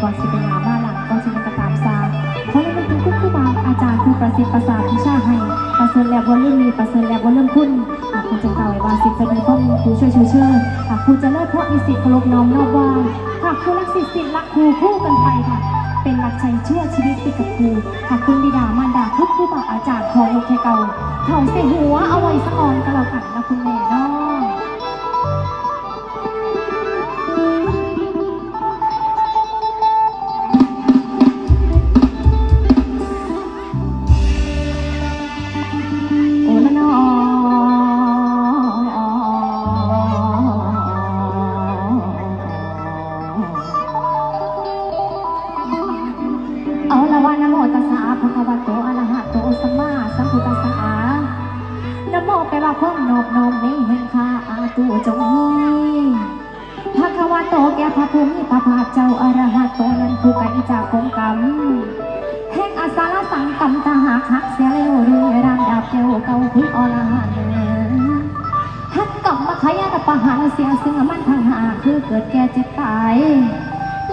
ก่อนสิเป็นหามาหลังก่อนสิเป็นกระตามซาเพราะเราเป็นคุณครูบาอาจารย์คือประสิทธิ์ประสาทวิชาให้ประเสริฐแล้วว่าเรื่อมีประเสริฐแล้วว่าเรื่มงคุณอากคุณจะกล่าวว่าสิทธิ์จะมีพ่อมูลครูช่วยชูเชื่อหากคุณจะเลิกเพราะมีสิทธิ์เคารพน้องนอบว่าหากครูรักสิทธิ์สิทธิ์รักครูคู่กันไปค่ะ เป็นหลักใจเชื่อชีวิตสิทธิ์กับครูหากคุณบิดามารดาคุณครูบาอาจารย์ของลกเทเกาเท่าเสียหัวเอาไว้สะออนก็แล้วกันนะคุณแม่ โมแปว่าความนอบน้อมในแห่งข้าอาตุจงมีภะควะโตแก่พระภูมิพระภาเจ้าอระหะโตนั้นผู้ไกลจากกงกรรมแห่งอาสาลสังกำตาหากหักเสียเร็วเรือรานดาบเจ้าเก่าพึ่งอรหันต์หักกลับมาขยาตประหารเสียซึ่งมันทางหาคือเกิดแก่เจ็บตาย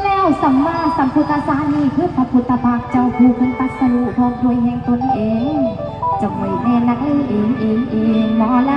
แล้วสัมมาสัมพุทธสานีคือพระพุทธภาคเจ้าผู้เป็นตัสรุพร้อมด้วยแห่งตนเองจงไว้แม่นักเองเองเอง หมอล